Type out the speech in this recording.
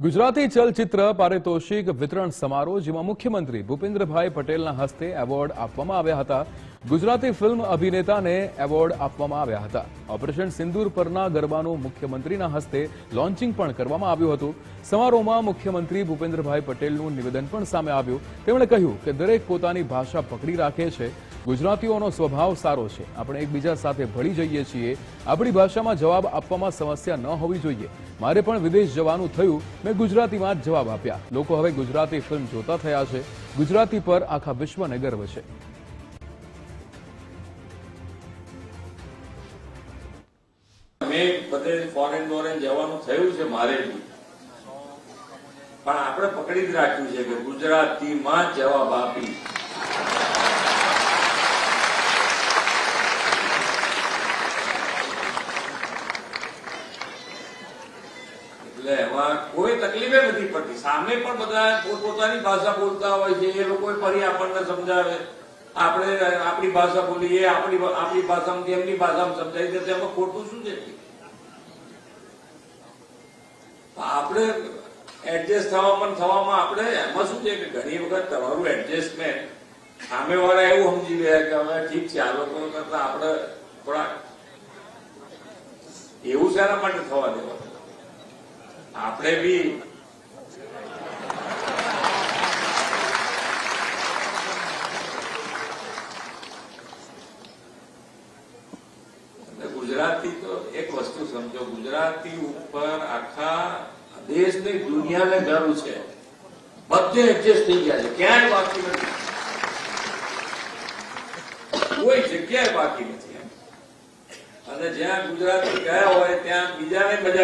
ગુજરાતી ચલચિત્ર પારિતોષિક વિતરણ સમારોહ, જેમાં મુખ્યમંત્રી ભૂપેન્દ્રભાઈ પટેલના હસ્તે એવોર્ડ આપવામાં આવ્યા હતા. ગુજરાતી ફિલ્મ અભિનેતાને એવોર્ડ આપવામાં આવ્યા હતા. ઓપરેશન સિંદૂર પરના ગરબાનું મુખ્યમંત્રીના હસ્તે લોન્ચિંગ પણ કરવામાં આવ્યું હતું. સમારોહમાં મુખ્યમંત્રી ભૂપેન્દ્રભાઈ પટેલનું નિવેદન પણ સામે આવ્યું. તેમણે કહ્યું કે દરેક પોતાની ભાષા પકડી રાખે છે. ગુજરાતીઓનો સ્વભાવ સારો છે. આપણે એકબીજા સાથે ભળી જઈએ છીએ. આપણી ભાષામાં જવાબ આપવામાં સમસ્યા ન હોવી જોઈએ. મારે પણ વિદેશ જવાનું થયું, મેં ગુજરાતીમાં જ જવાબ આપ્યા. લોકો હવે ગુજરાતી ફિલ્મ જોતા થયા છે. ગુજરાતી પર આખા વિશ્વને ગર્વ છે. મેં બધે ફોરેન બોરેન જવાનું થયું છે મારે પણ આપણે પકડી જ રાખ્યું છે કે ગુજરાતીમાં જવાબ આપી. એટલે એમાં કોઈ તકલીફ નથી પડતી. સામે પણ બધા પોતપોતાની ભાષા બોલતા હોય છે, એ લોકો ફરી આપણને સમજાવે. આપણે, આપણી ભાષા બોલીએ, આપણી આપણી ભાષામાંથી એમની ભાષામાં સમજાવી દે તો એમાં ખોટું શું છે? આપણે એડજસ્ટ થવામાં થવામાં આપણે, એમાં શું છે કે ઘણી વખત તમારું એડજસ્ટમેન્ટ સામેવાળા એવું સમજી ગયા કે હવે ઠીક છે, આ લોકો કરતા આપણે થોડા એવું શાના માટે થવા દેવા? આપણે બી એટલે ગુજરાતી તો એક વસ્તુ સમજો ગુજરાતી ઉપર આખા દેશની દુનિયાને ગર્વ છે બધે એડજસ્ટ થઈ ગયા છે ક્યાંય બાકી નથી કોઈ જગ્યાએ બાકી નથી એમ. અને જ્યાં ગુજરાતી ગયા હોય ત્યાં બીજાને મજા